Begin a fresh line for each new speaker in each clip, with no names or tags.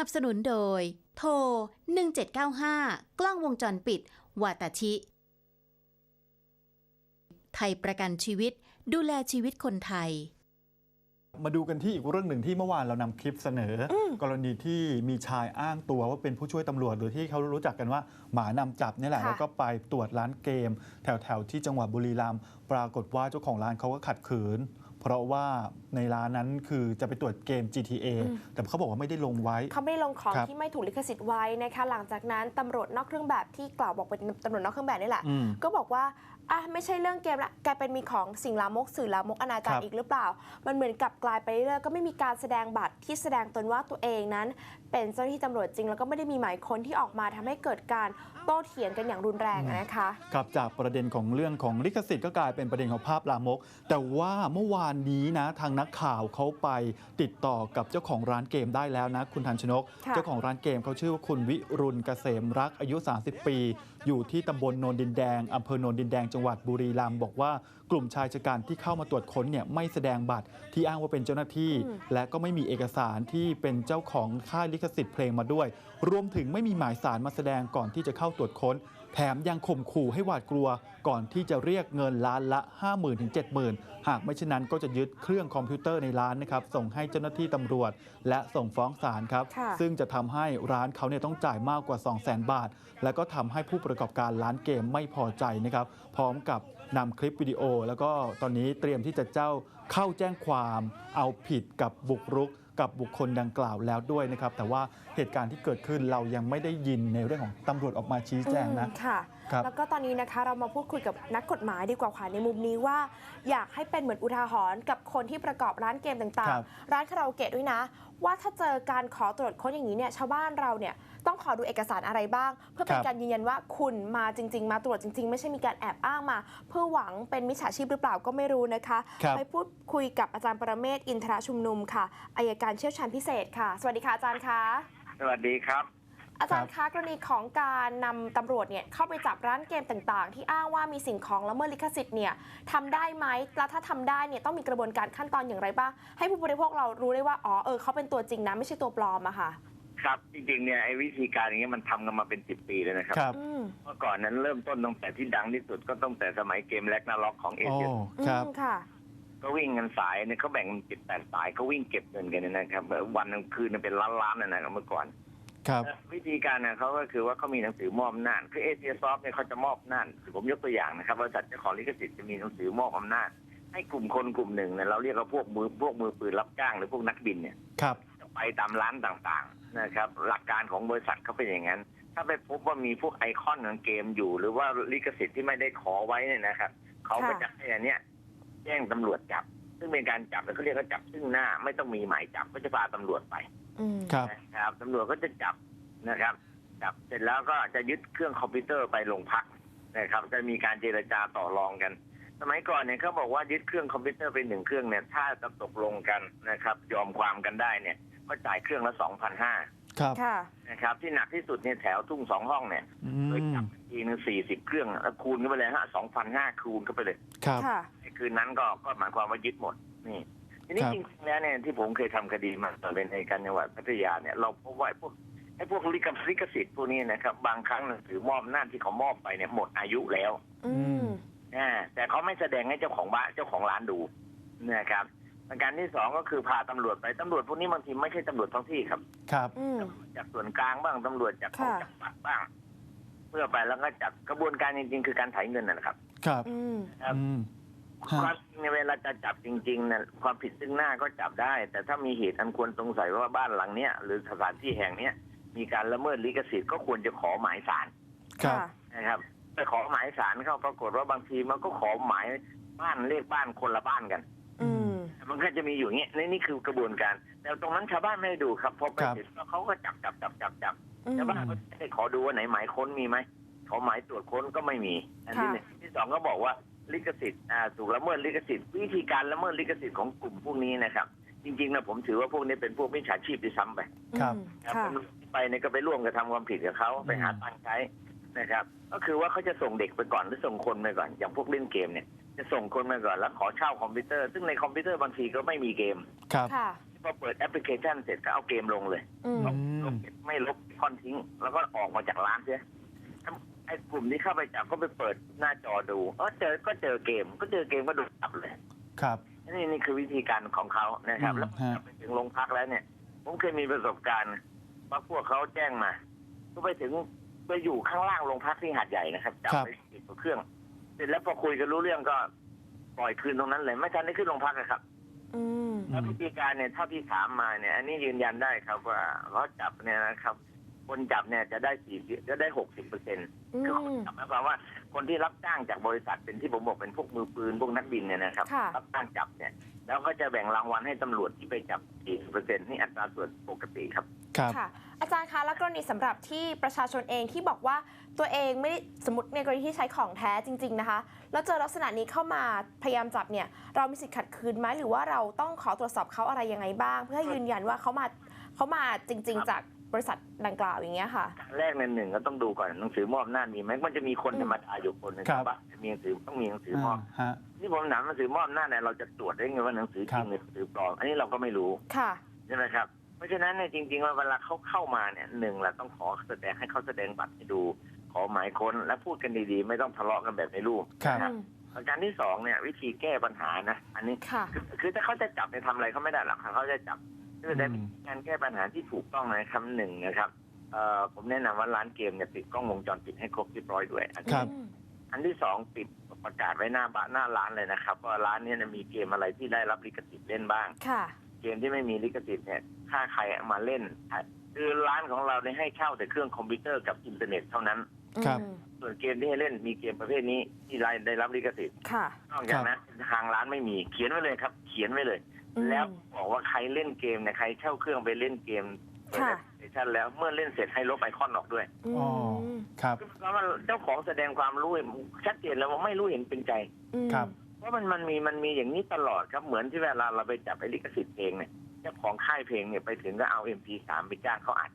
สนับสนุนโดย โทร 1795 กล้องวงจรปิด วาตาชิ ไทยประกันชีวิตดูแลชีวิตคนไทย
มาดูกันที่อีกเรื่องหนึ่งที่เมื่อวานเรานำคลิปเสนออ
ม
กรณีที่มีชายอ้างตัวว่าเป็นผู้ช่วยตำรวจหรือที่เขารู้จักกันว่า หมานำจับเนี่ยแหละ
ค่ะ
แล้วก็ไปตรวจร้านเกมแถวๆที่จังหวัดบุรีรัมย์ปรากฏว่าเจ้าของร้านเขาก็ขัดขืน เพราะว่าในร้านนั้นคือจะไปตรวจเกม GTA แต่เขาบอกว่าไม่ได้ลงไว้
เขาไม่ได้ลงของ
ครับ
ที่ไม่ถูกลิขสิทธิ์ไว้นะคะหลังจากนั้นตำรวจนอกเครื่องแบบที่กล่าวบอกเป็นตำรวจนอกเครื่องแบบนี่แหละ
อืม
ก็บอกว่าอะไม่ใช่เรื่องเกมละกลายเป็นมีของสิ่งลามกสื่อลามกอนาจา
ค
ร
รับ
อีกหรือเปล่า มันเหมือนกับกลายไปเรื่อยๆก็ไม่มีการแสดงบัตรที่แสดงตนว่าตัวเองนั้น เป็นเจ้าหน้าที่ตำรวจจริง แล้วก็ไม่ได้มีหมายค้นที่ออกมาทำให้เกิดการโต้เถียงกันอย่างรุนแรงอะนะคะ
ครับจากประเด็นของเรื่องของลิขสิทธิ์ก็กลายเป็นประเด็นของภาพลามก แต่ว่าเมื่อวานนี้นะทางนักข่าวเขาไปติดต่อกับเจ้าของร้านเกมได้แล้วนะ คุณทันชนก
ค่ะ
เจ้าของร้านเกมเขาชื่อว่าคุณวิรุณเกษมรักอายุ 30 ปี อยู่ที่ตำบลโนนดินแดงอำเภอโนนดินแดงจังหวัดบุรีรัมย์บอกว่ากลุ่มชายชะกันที่เข้ามาตรวจค้นเนี่ยไม่แสดงบัตรที่อ้างว่าเป็นเจ้าหน้าที่ และก็ไม่มีเอกสารที่เป็นเจ้าของค่ายลิขสิทธิ์เพลงมาด้วย รวมถึงไม่มีหมายสารมาแสดงก่อนที่จะเข้าตรวจค้น แถมยังข่มขู่ให้หวาดกลัว ก่อนที่จะเรียกเงินล้านละ 5 0,000ถึง70,000หากไม่เช่นนั้นก็จะยึดเครื่องคอมพิวเตอร์ในร้านนะครับส่งให้เจ้าหน้าที่ตำรวจ และส่งฟ้องศาลครับ
ค่ะ
ซึ่งจะทำให้ร้านเขาเนี่ยต้องจ่ายมากกว่า 200,000 บาท และก็ทำให้ผู้ประกอบการร้านเกมไม่พอใจนะครับพร้อมกับนำคลิปวิดีโอ แล้วก็ตอนนี้เตรียมที่จะเจ้าเข้าแจ้งความเอาผิดกับบุกรุก กับบุคคลดังกล่าวแล้วด้วยนะครับ แต่ว่าเหตุการณ์ที่เกิดขึ้นเรายังไม่ได้ยินในเรื่องของตำรวจออกมาชี้แจงนะ
อืมค่ะ
ครับ
แล้วก็ตอนนี้นะคะเรามาพูดคุยกับนักกฎหมายดีกว่าค่ะในมุมนี้ว่า อยากให้เป็นเหมือนอุทาหรณ์กับคนที่ประกอบร้านเกมต่าง
ครับ
ๆ ร้านคาราโอเกะด้วยนะ ว่าถ้าเจอการขอตรวจค้นอย่างนี้เนี่ยชาวบ้านเราเนี่ย ต้องขอดูเอกสารอะไรบ้าง เพื่อเป็นการยืนยันว่าคุณมาจริง ๆ มาตรวจจริง ๆ ไม่ใช่มีการแอบอ้างมา เพื่อหวังเป็นมิจฉาชีพหรือเปล่าก็ไม่รู้นะคะ
ครับ
ไปพูดคุยกับอาจารย์ประเมศวร์อินทรชุมนุมค่ะอายการเชี่ยวชาญพิเศษค่ะ สวัสดีค่ะอาจารย์คะ
สวัสดีครับ
อาจารย์คะกรณีของการนำตำรวจเนี่ยเข้าไปจับร้านเกมต่างๆ ที่อ้างว่ามีสิ่งของละเมิดลิขสิทธิ์เนี่ยทำได้ไหมแล้วถ้าทำได้เนี่ยต้องมีกระบวนการขั้นตอนอย่างไรบ้างให้ผู้บริโภคเรารู้ได้ว่าอ๋อเออเขาเป็นตัวจริงนะไม่ใช่ตัวปลอมอะค่ะ
ครับจริงๆเนี่ยไอ้วิธีการอย่างเงี้ยมันทำกันมาเป็นสิบปีเลยนะครับ
ครับ
อืม
เมื่อก่อนนั้นเริ่มต้นตั้งแต่ที่ดังที่สุดก็ตั้งแต่สมัยเกมแลกนาล็อกของเอ
โอ้
เชีย
ครับ
อืมค่ะ
ก็วิ่งกันสายเนี่ยเขาแบ่งเป็นเจ็ดแปดสายเขาวิ่งเก็บเงินกันเนี่ยนะครับวันกลางคืนเนี่ยเป็นล้านๆนะนะครับเมื่อก่อน
ครับ
วิธีการเนี่ยเขาก็คือว่าเขามีหนังสือมอบอำนาจคือเอเชียซอฟเนี่ยเขาจะมอบอำนาจคือผมยกตัวอย่างนะครับบริษัทเจ้าของลิขสิทธิ์จะมีหนังสือมอบอำนาจ ให้กลุ่มคนกลุ่มหนึ่งเนี่ยเราเรียกว่าพวกมือพวกมือปืนรับจ้างหรือพวกนักบินเนี่ย
ครับ
จะไปตามร้านต่างๆ นะครับ หลักการของบริษัทเขาเป็นอย่างนั้น ถ้าไปพบว่ามีพวกไอคอนของเกมอยู่ หรือว่าลิขสิทธิ์ที่ไม่ได้ขอไว้เนี่ยนะครับเขาก็จะให้อันเนี้ยแจ้งตำรวจจับ ซึ่งเป็นการจับแล้วเขาเรียกว่าจับซึ่งหน้า ไม่ต้องมีหมายจับก็จะพาตำรวจไป
อืม
ครับ
นะครับตำรวจก็จะจับนะครับ จับเสร็จแล้วก็จะยึดเครื่องคอมพิวเตอร์ไปโรงพักนะครับ จะมีการเจรจาต่อรองกัน สมัยก่อนเนี่ยเขาบอกว่ายึดเครื่องคอมพิวเตอร์ไปหนึ่งเครื่องเนี่ย ถ้าจะตกลงกันนะครับ ยอมความกันได้เนี่ย ก็จ่ายเครื่องละสองพันห้า
ครับ
ค่ะ
นะครับ ที่หนักที่สุดเนี่ยแถวทุ่งสองห้องเนี่ย
อื
เคย
ม
จับทีนึงสี่สิบเครื่องแล้วคูณเข้าไปเลยฮะสองพันห้าคูณเข้าไปเลย
ครับ
ค่ะ
ในคืนนั้นก็ก็หมายความว่ายึดหมดนี่ทีนี้
ครับ
จริงๆแล้วเนี่ยที่ผมเคยทำคดีมาตอนเป็นในการจังหวัดพัทยาเนี่ยเราพบว่าไอ้พวกไอ้พวกลิขลิขสิทธิ์พวกนี้นะครับบางครั้งหนังสือมอบหน้าจที่เขามอบไปเนี่ยหมดอายุแล้ว
อืม
นะแต่เขาไม่แสดงให้เจ้าของบ้านเจ้าของร้านดูนะครับ ประการที่สองก็คือพาตำรวจไปตำรวจพวกนี้บางทีไม่ใช่ตำรวจท้องที่ครับ
ครับ
อืม
จากส่วนกลางบ้างตำรวจจากของ
ค่ะ
จังหวัดบ้าง เพื่อไปแล้วก็จับกระบวนการจริง ๆ คือการไถเงินนะครับ
ครับ
อืม
ครับ
อืม
ค
ฮะ
วามจริงในยเวลาจะจับจริงๆเนี่ยความผิดซึ่งหน้าก็จับได้ แต่ถ้ามีเหตุอันควรสงสัยว่าบ้านหลังเนี้ยหรือสถานที่แห่งเนี้ยมีการละเมิดลิขสิทธิ์ก็ควรจะขอหมายศาล
ครับ
ค่ะ
นะครับไปขอหมายศาลเข้าปรากฏว่าบางทีมันก็ขอหมายบ้านเลขบ้านคนละบ้านกัน
อื ม
มันก็จะมีอยู่อย่างเงี้ยนี่นี่คือกระบวนการ แต่ตรงนั้นชาวบ้านไม่ได้ดูครับพอไป
ครับ
เสร็จแล้วเขาก็จับจับจับจับจับ
อืม
ชาวบ้านก็ไม่ได้ขอดูว่าไหนหมายค้นมีไหมขอหมายตรวจค้นก็ไม่มี อันที่
ค่ะ
หนึ่งที่สองก็บอกว่าลิขสิทธิ์อ่าถูกละเมิดลิขสิทธิ์วิธีการละเมิดลิขสิทธิ์ของกลุ่มพวกนี้นะครับ จริงๆนะผมถือว่าพวกนี้เป็นพวกมิจฉาชีพที่ซ้ำไป
ครับ
อืม
ครับ
ค่ะ
ไปเนี่ยก็ไปร่วมกระทำความผิดกับเขาไปหาตังค์ใช้นะครับ ก็คือว่าเขาจะส่งเด็กไปก่อนหรือส่งคนไปก่อนอย่างพวกเล่นเกมเนี่ย จะส่งคนไปก่อนแล้วขอเช่าคอมพิวเตอร์ ซึ่งในคอมพิวเตอร์บางทีก็ไม่มีเกม
ครับ
ค่ะ
พอเปิดแอปพลิเคชันเสร็จก็เอาเกมลงเลย
อืม
อืม
ลบไม่ลบคอนทิ้ง แล้วก็ออกมาจากร้านเสียไอ้กลุ่มที่เข้าไปจับก็ไปเปิดหน้าจอดูเออเจอก็เจอเกม ก็เจอเกมก็โดนจับเลย
ครับ
นี่นี่คือวิธีการของเขานะครับ
อืม
แล้ว
ฮะ
ไปถึงโรงพักแล้วเนี่ย ผมเคยมีประสบการณ์ว่าพวกเขาแจ้งมา ก็ไปถึงไปอยู่ข้างล่างโรงพักที่หาดใหญ่นะครับจับไปติดกับเครื่อง เสร็จแล้วพอคุยกันรู้เรื่องก็ปล่อยคืนตรงนั้นเลย ไม่ทันได้ขึ้นโรงพักอะครับ
อืม
แล้ววิธีการเนี่ยเท่าที่ถามมาเนี่ย อันนี้ยืนยันได้ครับว่าเขาจับเนี่ยนะครับ คนจับเนี่ยจะได้สี่จะได้หกสิบเปอร์เซ็นต์
อื
คือคน
ม
จับหมายความว่าคนที่รับจ้างจากบริษัทเป็นที่ผมบอกเป็นพวกมือปืนพวกนักบินเนี่ยนะครับ
ค่ะ
รับจ้างจับเนี่ย แล้วก็จะแบ่งรางวัลให้ตำรวจที่ไปจับสี่สิบเปอร์เซ็นต์นี่อัตราส่วนปกติครับ
ครับ
ค่ะ อาจารย์คะแล้วกรณีสำหรับที่ประชาชนเองที่บอกว่าตัวเองไม่ได้สมมติในกรณีที่ใช้ของแท้จริง ๆนะคะ แล้วเจอลักษณะนี้เข้ามาพยายามจับเนี่ย เรามีสิทธิ์ขัดคืนไหมหรือว่าเราต้องขอตรวจสอบเขาอะไรยังไงบ้าง เพื่อให้ยืนยันว่าเขามาเขามาจริง ๆ จาก บริษัทดังกล่าวอย่างเงี้ยค่ะ
การแรกในหนึ่งก็ต้องดูก่อนหนังสือมอบหน้าจมีไหมมันจะมีคน
อืม
ธรรมดาอยู่คนหนึง
ครับ
ว่ามีหนังสือต้องมีหนังสือมอบ
อ่าฮะ
นี่ผมถามหนังสือมอบหน้าจเนี่ยเราจะตรวจได้ไงว่าหนังสือจริงหรือหนังสือปลอมอันนี้เราก็ไม่รู้
ค่ะ
ใช่ไหมครับเพราะฉะนั้นเนี่ยจริงๆว่าเวลาเขาเข้ามาเนี่ยหนึ่งเราต้องขอแสดงให้เขาแสดงบัตรให้ดู ขอหมายค้นและพูดกันดีๆ ไม่ต้องทะเลาะกันแบบในรูป
ครับ
นะประการที่สองเนี่ยวิธีแก้ปัญหานะ อันนี้
ค่ะ
คือคือถ้าเขาจะจับเนี่ยทำอะไรเขาไม่ได้หรอกค่ะเขาจะจับ คือแต่
อืม
การแก้ปัญหาที่ถูกต้องนะครับหนึ่งนะครับเอ่อผมแนะนำว่าร้านเกมเนี่ยติดกล้องวงจรปิดให้ครบเรียบร้อยด้วยอัน
ครั
ที่
บ
อันที่สองปิดประกาศไว้หน้าบ้านหน้าร้านเลยนะครับว่าร้านเนี้มีเกมอะไรที่ได้รับลิขสิทธิ์เล่นบ้าง
ค่ะ
เกมที่ไม่มีลิขสิทธิ์เนี่ยถ้าใครเอามาเล่นคือร้านของเราเนี่ยให้เช่าแต่เครื่องคอมพิวเตอร์กับอินเทอร์เน็ตเท่านั้น
ครับ
อืม
ส่วนเกมที่ให้เล่นมีเกมประเภทนี้ที่รายได้รับลิขสิทธิ์
ค่ะ
นอกจากนั้นทางร้านไม่มีเขียนไว้เลยครับ เขียนไว้เลย
อืม
แล้วบอกว่าใครเล่นเกมเนี่ยใครเช่าเครื่องไปเล่นเกมเปิด
ค่ะ
แอปพลิเคชันแล้วเมื่อเล่นเสร็จให้ลบไอคอนออกด้วย
อื
อ๋อ
ม
ครับ
แล้วมันเจ้าของแสดงความรู้ชัดเจนแล้วว่าไม่รู้เห็นเป็นใจ
อืม
ครับ
เพราะมันมันมีมันมีอย่างนี้ตลอดครับเหมือนที่เวลาเราไปจับไอ้ลิขสิทธิ์เพลงเนี่ยเจ้าของค่ายเพลงเนี่ยไปถึงก็เอา MP3 ไปจ้างเขาอัด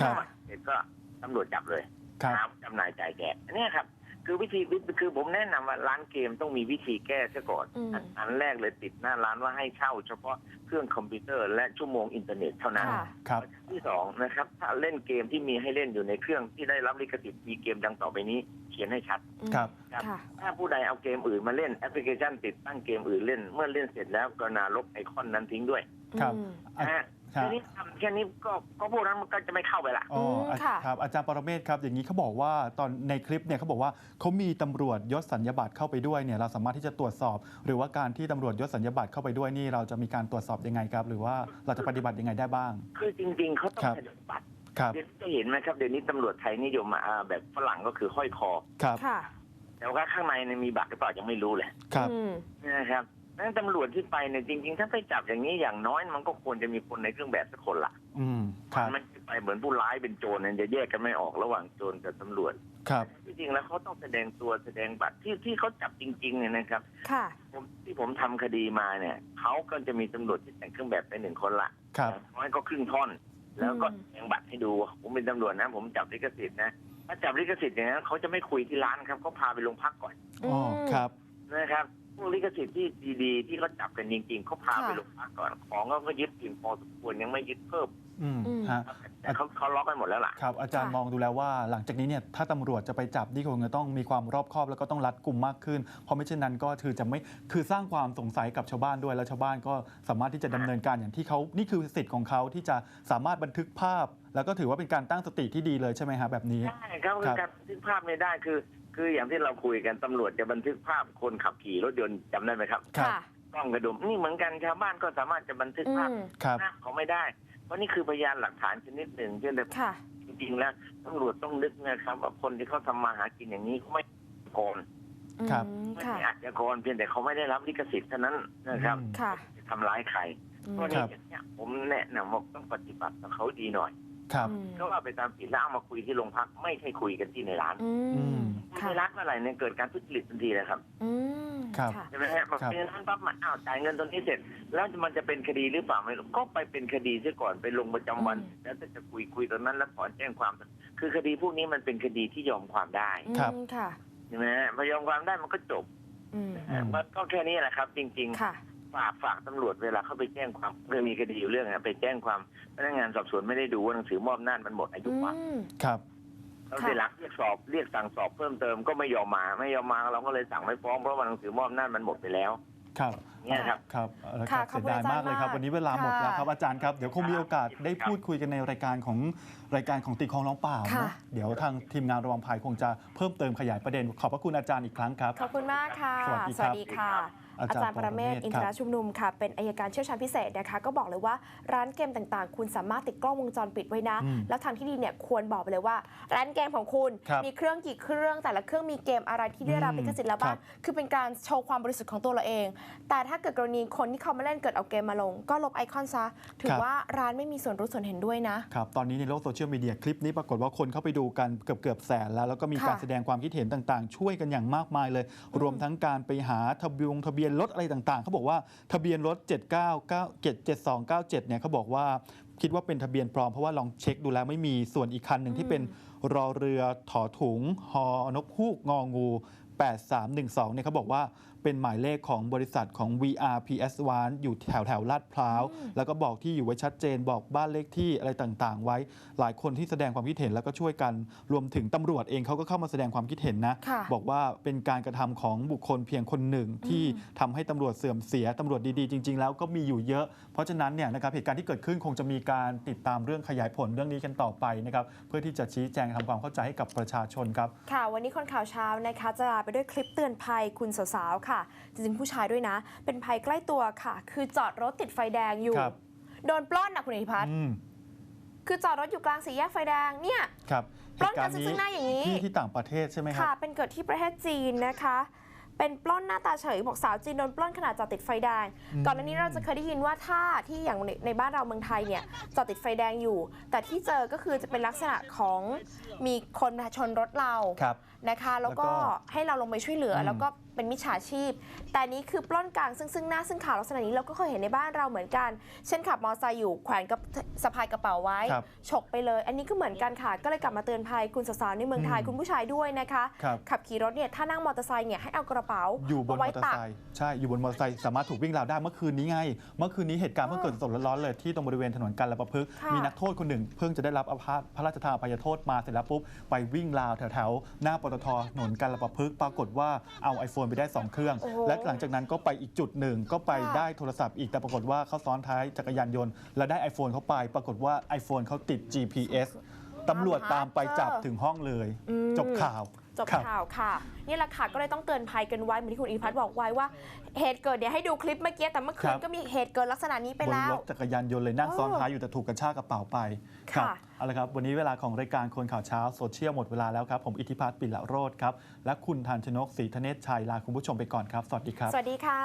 ครับ
เสร็จก็ตำรวจจับเลย
ครับ
หาจำหน่ายจ่ายแจกอันเนี้ยครับ คือวิธีวิธีคือผมแนะนำว่าร้านเกมต้องมีวิธีแก้ซะก่อน
อืม
อันอันแรกเลยติดหน้าร้านว่าให้เช่า เฉพาะเครื่องคอมพิวเตอร์และชั่วโมงอินเทอร์เน็ตเท่านั้น
ค่ะ
ครับ
ที่สองนะครับ ถ้าเล่นเกมที่มีให้เล่นอยู่ในเครื่องที่ได้รับลิขสิทธิ์มีเกมดังต่อไปนี้ เขียนให้ชัด
อืม
ครับ
ครับ
ค่ะ
ถ้าผู้ใดเอาเกมอื่นมาเล่นแอปพลิเคชันติดตั้งเกมอื่นเล่น เมื่อเล่นเสร็จแล้วกรุณาลบไอคอนนั้นทิ้งด้วย
ครับ
อืม
อะ
นะฮะ
ครั
แค่
บ
นี้ทำแค่นี้ก็ก็พวกนั้นมันก็จะไม่เข้าไปละ
อ๋อ
ม
อะ
ค่ะ
ครับอาจารย์ปรเมศครับอย่างนี้เขาบอกว่าตอนในคลิปเนี่ยเขาบอกว่าเขามีตำรวจยศสัญญาบัตรเข้าไปด้วยเนี่ยเราสามารถที่จะตรวจสอบ หรือว่าการที่ตำรวจยศสัญญาบัตรเข้าไปด้วยนี่เราจะมีการตรวจสอบยังไงครับ หรือว่าเราจะปฏิบัติยังไงได้บ้าง
คือจริง ๆเขาต้อง
ครับ
แสดงบัตร
ครับ
เดี๋ยวจะเห็นไหมครับเดี๋ยวนี้ตำรวจไทยนิยมมาอ่าแบบฝรั่งก็คือห้อยคอ
ครับ
ค่ะ
แต่ว่าข้างในเนี่ยมีบัตรหรือเปล่ายังไม่รู้เลย
ครับ
อืม
นะครับ นั้นตำรวจที่ไปเนี่ยจริง ๆ ถ้าไปจับอย่างนี้อย่างน้อย มันก็ควรจะมีคนในเครื่องแบบสักคนละ
อืมครับ
มันไม่ไปเหมือนผู้ร้ายเป็นโจรเนี่ยจะแยกกันไม่ออกระหว่างโจรกับตำรวจ
ครับ
ที่จริงแล้วเขาต้องแสดงตัวแสดงบัตรที่ที่เขาจับจริง ๆ เนี่ยนะครับ
ค่ะ
ผมที่ผมทำคดีมาเนี่ยเขาก็จะมีตำรวจที่แต่งเครื่องแบบไปหนึ่งคนละ
ครับ
อย่างน้อยก็ครึ่งท่อน แล้วก็
อืม
แสดงบัตรให้ดูผมเป็นตำรวจนะ ผมจับลิขสิทธิ์นะถ้าจับลิขสิทธิ์อย่างนั้นเขาจะไม่คุยที่ร้านครับเขาพาไปโรงพักก่อน
อ๋อครับ
นะครับพ วกลิขสิทธิ์ที่ดีๆที่เขาจับกันจริง ๆเขาพาไป
ค่ะ
โรงพักก่อนของก็ก็ยึดถิ่นพอสมควรยังไม่ยึดเพิ่ม
อืม
อืม
ฮะ
ครับแต่เขาเขาล็อกกันหมดแล้วล่ะ
ครับอาจารย์
ค่ะ
มองดูแล้วว่าหลังจากนี้เนี่ยถ้าตำรวจจะไปจับนี่คงจะต้องมีความรอบคอบแล้วก็ต้องรัดกุมมากขึ้น เพราะไม่เช่นนั้นก็คือจะไม่คือสร้างความสงสัยกับชาวบ้านด้วยแล้วชาวบ้านก็สามารถที่จะดำเนินการอย่างที่เขานี่คือสิทธิ์ของเขาที่จะสามารถบันทึกภาพ แล้วก็ถือว่าเป็นการตั้งสติที่ดีเลยใช่ไหมฮะแบบนี้
ใช่ครับ
ค
คื
รั
อบการบันทึกภาพไม่ได้คือ คืออย่างที่เราคุยกันตำรวจจะบันทึกภาพคนขับขี่รถยนต์จำได้ไหมครับ
ครับ
ค่ะ
กล้องกระดุมนี่เหมือนกันชาวบ้านก็สามารถจะบันทึก
อื
ภาพ
ม
ครับ
หน้าเขาไม่ได้ เพราะนี่คือพยานหลักฐานชนิดหนึ่งที่แบบ
ค่ะ
จริงๆแล้วตำรวจต้องนึกนะครับ ว่าคนที่เขาทำมาหากินอย่างนี้เขาไม่โกน
ครับ
อืม
ไม่
ค่ะ
ได้อาจจะโกนเพียงแต่เขาไม่ได้รับลิขสิทธิ์เท่านั้นนะครับ
อืม
ค่ะ
จะทำร้ายใคร
อืม
ตัวนี้เนี่ยผมแนะนำว่าต้องปฏิบัติกับเขาดีหน่อย
ครับ
อืม
ก็ว่าไปตามผิดแล้วเอามาคุยที่โรงพักไม่ใช่คุยกันที่ในร้าน
อื
อื
ม
ม
คุย
ค่ะ
ในร้านเมื่อไหร่เนี่ยเกิดการทุจริตทันทีเลยครับ
อืม
ครับ
ค่ะ
ใช่ไหมฮะพอเป็นร้านปั๊บมาอ้าวจ่ายเงินตรงนี้เสร็จ แล้วมันจะเป็นคดีหรือเปล่าไม่รู้ก็ไปเป็นคดีซะก่อนไปลงประจำวัน
อืม
แล้วจะคุยคุยตรงนั้นแล้วถอนแจ้งความ คือคดีพวกนี้มันเป็นคดีที่ยอมความได้
ครับ
อืมค่ะ
ใช่ไหมฮะพอยอมความได้มันก็จบ
อืม
อืม
มันก็แค่นี้แหละครับ จริง
ค่ะ
ฝากฝากตำรวจเวลาเขาไปแจ้งความเรื่องมีคดีอยู่เรื่องนะไปแจ้งความพนักงานสอบสวนไม่ได้ดูว่าหนังสือมอบอำนาจมันหมดอายุ
อื
ความ
ม
ครับ
เรา
ค่ะ
เสร็จหลักเรียกสอบเรียกสั่งสอบเพิ่มเติมก็ไม่ยอมมาไม่ยอมมาเราก็เลยสั่งไม่ฟ้องเพราะว่าหนังสือมอบอำนาจมันหมดไปแล้ว
ครับ
เนี่ยครับ
ครับเอาละค
ค่ะ
รับ
ขอบ
เสีย
คุณ
ดายมากเลยครับ
อาจารย์มาก
วันนี้เวลาหมดแล้ว
ค่ะ
ครับอาจารย์ครับ เดี๋ยวคงมีโอกาสได้พูดคุยกันในรายการของรายการของตีคลองร้องเปล่า
ค่ะ
เนอะเดี๋ยวทางทีมงานระวังภัยคงจะเพิ่มเติมขยายประเด็น ขอบพระคุณอาจารย์อีกครั้งครับ
ขอบคุณมากค่ะ
สวัสดีครับ
ค่ะ
อา
อา
จารย์
จารย์ปรเมศ
ปรเมศ
อินทรชุมนุมค่ะ เป็นอายการเชี่ยวชาญพิเศษนะคะ ก็บอกเลยว่าร้านเกมต่างๆ คุณสามารถติดกล้องวงจรปิดไว้นะ
อืม
แล้วทางที่ดีเนี่ยควรบอกไปเลยว่า ร้านเกมของคุณ
ครับ
มีเครื่องกี่เครื่องแต่ละเครื่องมีเกมอะไรที่ได้รับ
อืม
ลิขสิทธิ์แล้วบ้า
ครั
ง
บ
คือเป็นการโชว์ความบริสุทธิ์ของตัวเราเอง แต่ถ้าเกิดกรณีคนที่เขามาเล่นเกิดเอาเกมมาลง ก็ลบไอคอนซะถือว่าร้านไม่มีส่วนรู้ส่วนเห็นด้วยนะ
ครับตอนนี้ในโลกโซเชียลมีเดียคลิปนี้ปรากฏว่าคนเข้าไปดูกันเกือบเกือบๆแสนแล้วแล้วก็มี
ค่ะ
การแสดงความคิดเห็นต่างๆ ช่วยกันอย่างมากมายเลย รวมทั้งการไปหาทะเบียนทะเบียนรถอะไรต่างๆ เขาบอกว่าทะเบียนรถ 799 7297 เนี่ยเขาบอกว่าคิดว่าเป็นทะเบียนปลอมเพราะว่าลองเช็คดูแล้วไม่มีส่วนอีกคันหนึ่งที่เป็นรอเรือถอถุงฮอนกฮูกงองู 8312 เนี่ยเขาบอกว่า เป็นหมายเลขของบริษัทของ VRPS1 อยู่แถวแถวๆลาดพร้าว แล้วก็บอกที่อยู่ไว้ชัดเจนบอกบ้านเลขที่อะไรต่างๆ ไว้ หลายคนที่แสดงความคิดเห็นแล้วก็ช่วยกันรวมถึงตำรวจเองเขาก็เข้ามาแสดงความคิดเห็นนะ
ค่ะ
บอกว่าเป็นการกระทำของบุคคลเพียงคนหนึ่งที่ทำให้ตำรวจเสื่อมเสียตำรวจดีๆ จริง ๆ แล้วก็มีอยู่เยอะ เพราะฉะนั้นเนี่ยนะครับเหตุการณ์ที่เกิดขึ้นคงจะมีการติดตามเรื่องขยายผลเรื่องนี้กันต่อไปนะครับเพื่อที่จะชี้แจงทำความเข้าใจให้กับประชาชนครับ
ค่ะวันนี้คนข่าวเช้านะคะจะลาไปด้วยคลิปเตือนภัยคุณสาวๆค่ะจริงๆผู้ชายด้วยนะ เป็นภัยใกล้ตัวค่ะ คือจอดรถติดไฟแดงอยู่
ครับ
โดนปล้นนะคุณอิทธิพัฒน์
อืม
คือจอดรถอยู่กลางสี่แยกไฟแดงเนี่ย
ครับ
ปล้นกันซึ่งหน้าอย่างนี้
ที่ที่ต่างประเทศใช่ไหมครั
ค่ะ
บ
เป็นเกิดที่ประเทศจีนนะคะ เป็นปล้นหน้าตาเฉยบอกสาวจีนโดนปล้นขณะจอดติดไฟแดง
อืม
ก่อนหน้านี้เราจะเคยได้ยินว่าถ้าที่อย่างในในบ้านเราเมืองไทยเนี่ยจอดติดไฟแดงอยู่ แต่ที่เจอก็คือจะเป็นลักษณะของมีคนมาชนรถเรา
ครับ
นะคะแล้วก็
แล้วก็
ให้เราลงไปช่วยเหลืออ
ม
แล้วก็เป็นมิจฉาชีพ แต่อันนี้คือปล้นกลางซึ่งซึ่งหน้าซึ่งข่าวลักษณะนี้เราก็เคยเห็นในบ้านเราเหมือนกัน เช่นขับมอเตอร์ไซค์อยู่แขวนกับสะพายกระเป๋าไว้
ครับ
ฉกไปเลย อันนี้ก็เหมือนกันค่ะ ก็เลยกลับมาเตือนภัยคุณสาวๆในเมืองไทย
อืม
คุณผู้ชายด้วยนะคะ
ครับ
ขับขี่รถเนี่ยถ้านั่งมอเตอร์ไซค์เนี่ยให้เอากระเป๋า
อยู่บนม
ไว้
อเตอร์
ตัก
ไซค์ใช่อยู่บนมอเตอร์ไซค์สามารถถูกวิ่งราวได้เมื่อคืนนี้ไง เมื่อคืนนี้เหตุการณ์เพิ่งเกิดสดร้อนๆเลยที่ตรงบริเวณถนนกันละประพฤกษ์
ค่ะ
มีนักโทษคนหนึ่ง เพิ่งจะได้รับอภาพระราชทานอภัยโทษมาเสร็จแล้วปุ๊บไปวิ่งราวแถวๆหน้าปตทถนนกันละประพฤกษ์ปรากฏว่าเอา iPhone ไปได้ 2 เครื่อง
โอ้โห
และหลังจากนั้นก็ไปอีกจุดหนึ่ง ก็ไป
ค่ะ
ได้โทรศัพท์อีกแต่ปรากฏว่าเขาซ้อนท้ายจักรยานยนต์ แล้วได้ iPhone เข้าไป ปรากฏว่า iPhone เขาติด GPS ตำรวจตามไปจับถึงห้องเลย
อืม
จบข่าว
จบ
ครับ
ข่าวค่ะ นี่แหละค่ะก็เลยต้องเตือนภัยกันไว้เหมือนที่คุณอีพัฒน์บอกไว้ว่า เหตุเกิดเดี๋ยวให้ดูคลิปเมื่อกี้แต่เมื่อคื
คนรับ
ก็มีเหตุเกิดลักษณะนี้ไป
บน
แล้
ร
ว
ถจักรยานยนต์เลยนั่งซ้อน
เออ
ท้ายอยู่แต่ถูกกระชากกระเป๋าไป
ค่ะ
ครับเอาละครับ วันนี้เวลาของรายการคนข่าวเช้าโซเชียลหมดเวลาแล้วครับ ผมอิทธิพัฒน์ปิละโรธครับ และคุณทันชนกศรีธเนศชัยลาคุณผู้ชมไปก่อนครับ สวัสดีครับ
สวัสดีค่ะ